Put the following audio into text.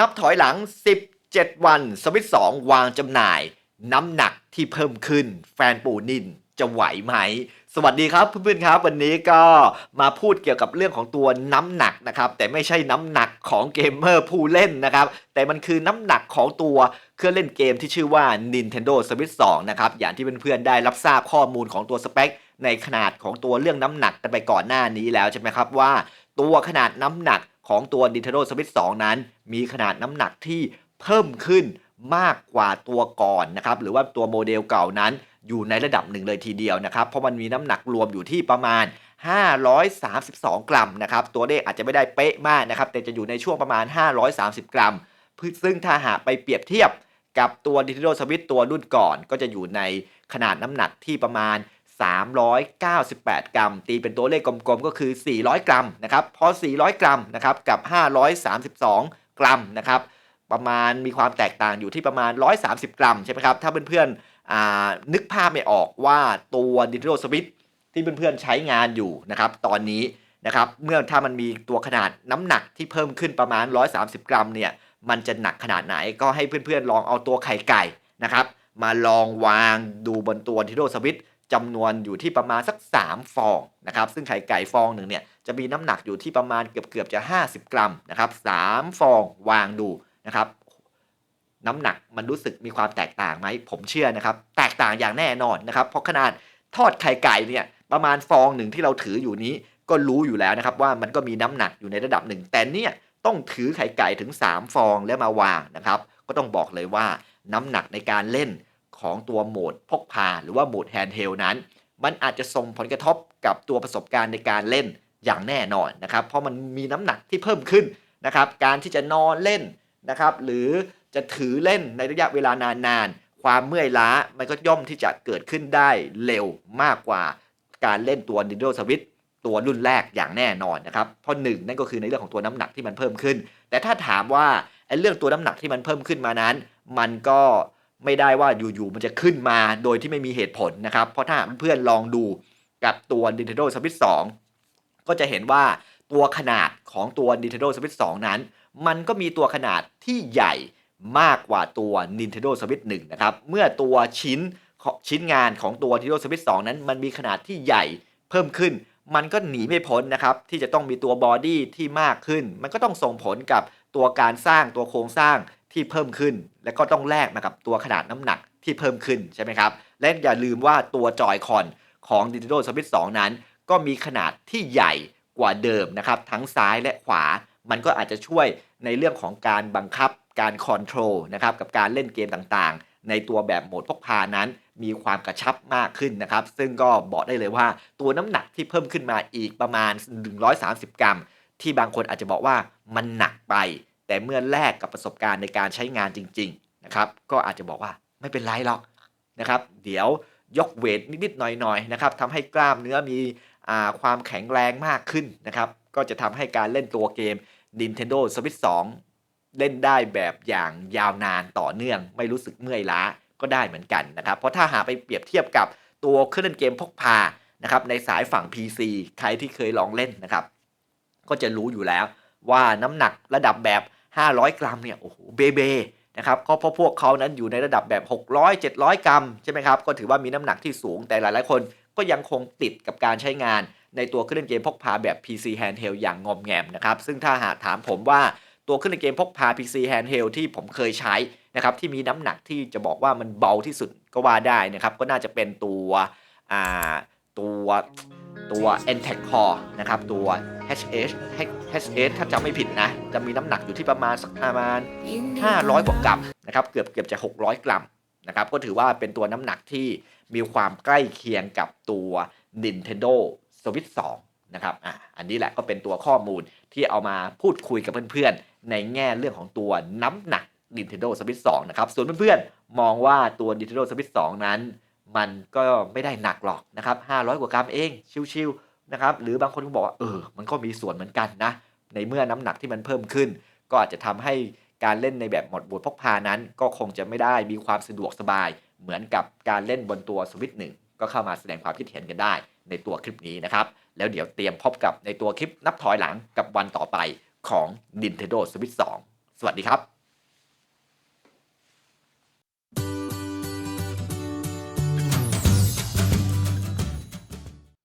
นับถอยหลัง 17 วันสวิต2วางจำหน่าย น้ำหนักที่เพิ่มขึ้น แฟนปูนินจะไหวไหม สวัสดีครับเพื่อนๆครับ วันนี้ก็มาพูดเกี่ยวกับเรื่องของตัวน้ำหนักนะครับ แต่ไม่ใช่น้ำหนักของเกมเมอร์ผู้เล่นนะครับ แต่มันคือน้ำหนักของตัวเครื่องเล่นเกมที่ชื่อว่า Nintendo Switch 2 นะครับ อย่างที่เพื่อนๆได้รับทราบข้อมูลของตัวสเปคในขนาดของตัวเรื่องน้ำหนักกันไปก่อนหน้านี้แล้วใช่ไหมครับว่า ตัวขนาดน้ำหนัก ของตัว Nintendo Switch 2 นั้น มีขนาดน้ำหนักที่เพิ่มขึ้นมากกว่าตัวก่อนนะครับหรือว่าตัวโมเดลเก่านั้นอยู่ในระดับหนึ่งเลยทีเดียวนะครับเพราะมันมีน้ำหนักรวมอยู่ที่ประมาณ 532 กรัมนะครับตัวเลขอาจจะไม่ได้เป๊ะมากนะครับแต่จะอยู่ในช่วงประมาณ 530 กรัมซึ่งถ้าหากไปเปรียบเทียบกับตัว Nintendo Switch ตัวรุ่นก่อน ก็จะอยู่ในขนาดน้ำหนักที่ประมาณ 398 กรัม ตีเป็นตัวเลขกลมๆก็คือ 400 กรัมนะครับพอ 400 กรัมนะครับกับ 532 กรัมนะครับประมาณมีความแตกต่างอยู่ที่ประมาณ 130 กรัมใช่ไหมครับถ้าเพื่อนๆนึกภาพไม่ออกว่าตัว Nintendo Switch ที่เพื่อนๆใช้งานอยู่นะครับตอนนี้นะครับเมื่อถ้ามันมีตัวขนาดน้ำหนักที่เพิ่มขึ้นประมาณ 130 กรัมเนี่ยมันจะหนักขนาดไหนก็ให้เพื่อนๆลองเอาตัวไข่ไก่นะครับมาลองวางดูบนตัว Nintendo Switch จำนวนอยู่ที่ประมาณสัก 3 ฟองนะครับซึ่งไข่ไก่ฟองหนึ่งเนี่ยจะมีน้ำหนักอยู่ที่ประมาณเกือบเกือบจะ 50 กรัมนะครับ3ฟองวางดูนะครับน้ำหนักมันรู้สึกมีความแตกต่างไหมผมเชื่อนะครับ แตกต่างอย่างแน่นอนนะครับเพราะขนาดทอดไข่ไก่เนี่ยประมาณฟองหนึ่งที่เราถืออยู่นี้ก็รู้อยู่แล้วนะครับว่ามันก็มีน้ำหนักอยู่ในระดับหนึ่ง แต่เนี่ยต้องถือไข่ไก่ถึง 3 ฟองแล้วมาวางนะครับ ก็ต้องบอกเลยว่าน้ำหนักในการเล่น ของตัวโหมดพกพาหรือว่าโหมดแฮนด์เฮลนั้น มันอาจจะส่งผลกระทบกับตัวประสบการณ์ในการเล่นอย่างแน่นอนนะครับ เพราะมันมีน้ำหนักที่เพิ่มขึ้นนะครับ การที่จะนอนเล่นนะครับ หรือจะถือเล่นในระยะเวลานานๆ ความเมื่อยล้ามันก็ย่อมที่จะเกิดขึ้นได้เร็วมากกว่าการเล่นตัว Nintendo Switch ตัวรุ่นแรกอย่างแน่นอนนะครับ เพราะหนึ่งนั่นก็คือในเรื่องของตัวน้ำหนักที่มันเพิ่มขึ้น แต่ถ้าถามว่าไอ้เรื่องตัวน้ำหนักที่มันเพิ่มขึ้นมานั้น มันก็ ไม่ได้ว่าอยู่ๆมันจะขึ้นมาโดยที่ไม่มีเหตุผลนะครับ เพราะถ้าเพื่อนลองดูกับตัว Nintendo Switch 2 ก็จะเห็นว่าตัวขนาดของตัว Nintendo Switch 2 นั้น มันก็มีตัวขนาดที่ใหญ่มากกว่าตัว Nintendo Switch 1 นะครับ เมื่อตัวชิ้นชิ้นงานของตัว Nintendo Switch 2 นั้น มันมีขนาดที่ใหญ่เพิ่มขึ้น มันก็หนีไม่พ้นนะครับ ที่จะต้องมีตัวบอดี้ที่มากขึ้น มันก็ต้องส่งผลกับตัวการสร้างตัวโครงสร้าง ที่เพิ่มขึ้น และก็ต้องแลกมากับตัวขนาดน้ำหนักที่เพิ่มขึ้นใช่ไหมครับ และอย่าลืมว่าตัวจอยคอนของ Nintendo Switch 2 นั้น ก็มีขนาดที่ใหญ่กว่าเดิมนะครับ ทั้งซ้ายและขวา มันก็อาจจะช่วยในเรื่องของการบังคับการคอนโทรลนะครับกับการเล่นเกมต่างๆ ในตัวแบบโหมดพกพานั้นมีความกระชับมากขึ้นนะครับ ซึ่งก็บอกได้เลยว่าตัวน้ำหนักที่เพิ่มขึ้นมาอีกประมาณ 130 กรัม ที่บางคนอาจจะบอกว่ามันหนักไป แต่เมื่อแลกกับประสบการณ์ในการใช้งานจริงๆนะครับก็อาจจะบอกว่าไม่เป็นไรหรอกนะครับ เดี๋ยวยกเวทนิดๆหน่อยๆนะครับทำให้กล้ามเนื้อมีความแข็งแรงมากขึ้นนะครับก็จะทำให้การเล่นตัวเกม Nintendo Switch 2 เล่นได้แบบอย่างยาวนานต่อเนื่อง ไม่รู้สึกเมื่อยล้าก็ได้เหมือนกันนะครับเพราะถ้าหาไปเปรียบเทียบกับตัวเครื่องเล่นเกมพกพานะครับในสายฝั่ง PC ใครที่เคยลองเล่นนะครับ ก็จะรู้อยู่แล้วว่าน้ำหนักระดับแบบ 500 กรัมเนี่ยโอ้โหเบเบนะครับก็เพราะพวกเขานั้นอยู่ในระดับแบบ 600 700 กรัมใช่ไหมครับก็ถือว่ามีน้ำหนักที่สูงแต่หลายๆ คนก็ยังคงติดกับการใช้งาน ในตัวเครื่องเล่นเกมพกพาแบบ PC Handheld อย่างงอมแงมนะครับซึ่งถ้าหากถามผมว่าตัวเครื่องเล่นเกมพกพา PC Handheld ที่ผมเคยใช้นะครับที่มีน้ำหนักที่จะบอกว่ามันเบาที่สุดก็ว่าได้นะครับก็น่าจะเป็นตัวอ่าตัว ตัว n t e c Core นะครับ ตัว HS HS ถ้าจำไม่ผิดนะ จะมีน้ำหนักอยู่ที่ประมาณสักประมาณ 500 กว่ากรัมนะครับ เกือบเกือบจะ 600 กรัมนะครับ ก็ถือว่าเป็นตัวน้ำหนักที่มีความใกล้เคียงกับตัว Nintendo Switch 2 นะครับ อะ อันนี้แหละก็เป็นตัวข้อมูลที่เอามาพูดคุยกับเพื่อนๆ ในแง่เรื่องของตัวน้ำหนัก Nintendo Switch 2 นะครับ ส่วนเพื่อนๆ มองว่าตัว Nintendo Switch 2 นั้น มันก็ไม่ได้หนักหรอกนะครับ500 กว่ากรัมเองชิวๆนะครับหรือบางคนก็บอกว่าเออมันก็มีส่วนเหมือนกันนะในเมื่อน้ำหนักที่มันเพิ่มขึ้น ก็อาจจะทำให้การเล่นในแบบหมดบทพกพานั้น ก็คงจะไม่ได้มีความสะดวกสบาย เหมือนกับการเล่นบนตัวสวิตหนึ่งก็เข้ามาแสดงความคิดเห็นกันได้ในตัวคลิปนี้นะครับ แล้วเดี๋ยวเตรียมพบกับในตัวคลิปนับถอยหลังกับวันต่อไปของ Nintendo Switch 2 สวัสดีครับ